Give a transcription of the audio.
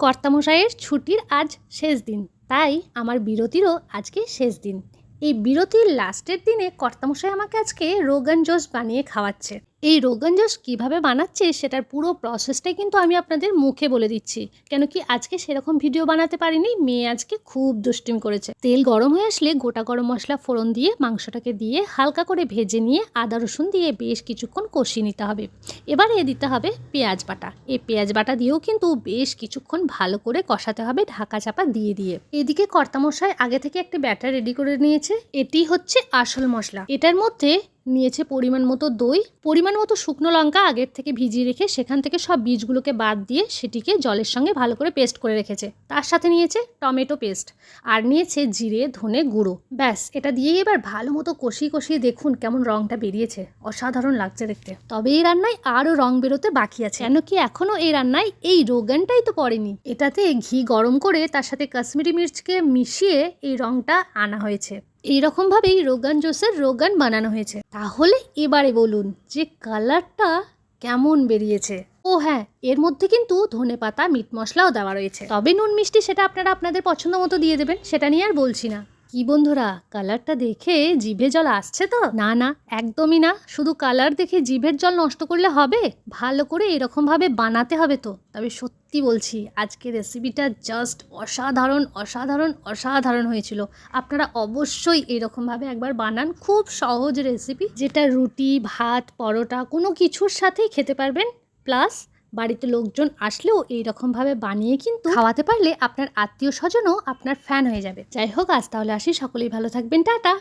কর্তামশাইয়ের ছুটির আজ শেষ দিন। তাই আমার বিরতিরও আজকে শেষ দিন। এই বিরতির লাস্টের দিনে কর্তামশাই আমাকে আজকে রোগান জোস বানিয়ে খাওয়াচ্ছে। এই রোগান জোস কীভাবে বানাচ্ছে সেটার পুরো প্রসেসটাই কিন্তু আমি আপনাদের মুখে বলে দিচ্ছি। কেন কি আজকে সেরকম ভিডিও বানাতে পারিনি, মেয়ে আজকে খুব দুষ্টিম করেছে। তেল গরম হয়ে আসলে গোটা গরম মশলা ফোড়ন দিয়ে, মাংসটাকে দিয়ে, হালকা করে ভেজে নিয়ে, আদা রসুন দিয়ে বেশ কিছুক্ষণ কষিয়ে নিতে হবে। এবারে দিতে হবে পেঁয়াজ বাটা। এই পেঁয়াজ বাটা দিয়েও কিন্তু বেশ কিছুক্ষণ ভালো করে কষাতে হবে ঢাকা চাপা দিয়ে দিয়ে। এদিকে কর্তামশাই আগে থেকে একটা ব্যাটার রেডি করে নিয়েছে। এটি হচ্ছে আসল মশলা। এটার মধ্যে নিয়েছে পরিমাণ মতো দই, পরিমাণ মতো শুকনো লঙ্কা আগের থেকে ভিজিয়ে রেখে সেখান থেকে সব বীজগুলোকে বাদ দিয়ে সেটিকে জলের সঙ্গে ভালো করে পেস্ট করে রেখেছে। তার সাথে নিয়েছে টমেটো পেস্ট আর নিয়েছে জিরে, ধনে গুঁড়ো। ব্যাস, এটা দিয়েই এবার ভালো মতো কষিয়ে কষিয়ে দেখুন কেমন রংটা বেরিয়েছে। অসাধারণ লাগছে দেখতে। তবে এই রান্নায় আরও রং বেরোতে বাকি আছে। কেন কি এখনও এই রান্নায় এই রোগানটাই তো পড়েনি। এটাতে ঘি গরম করে তার সাথে কাশ্মীরি মির্চকে মিশিয়ে এই রংটা আনা হয়েছে। এইরকমভাবেই রোগান জোসের রোগান বানানো হয়েছে। তাহলে এবারে বলুন যে কালারটা কেমন বেরিয়েছে? ও হ্যাঁ এর মধ্যে কিন্তু ধনে পাতা, মিট মশলাও দেওয়া রয়েছে। তবে নুন মিষ্টি সেটা আপনারা আপনাদের পছন্দ মতো দিয়ে দেবেন, সেটা নিয়ে আর বলছি না। কি বন্ধুরা, কালারটা দেখে জিভে জল আসছে তো? না না, একদমই না। শুধু কালার দেখে জিভের জল নষ্ট করলে হবে? ভালো করে এরকমভাবে বানাতে হবে তো। তবে সত্যি বলছি, আজকে রেসিপিটা জাস্ট অসাধারণ অসাধারণ অসাধারণ হয়েছিল। আপনারা অবশ্যই এরকমভাবে একবার বানান। খুব সহজ রেসিপি, যেটা রুটি, ভাত, পরোটা, কোনো কিছুর সাথেই খেতে পারবেন। প্লাস বাড়িতে লোকজন আসলেও এই রকমভাবে বানিয়ে কিন্তু খাওয়াতে পারলে আপনার আত্মীয় স্বজনও আপনার ফ্যান হয়ে যাবে। যাই হোক, আজ তাহলে আসি। সকলেই ভালো থাকবেন। টাটা!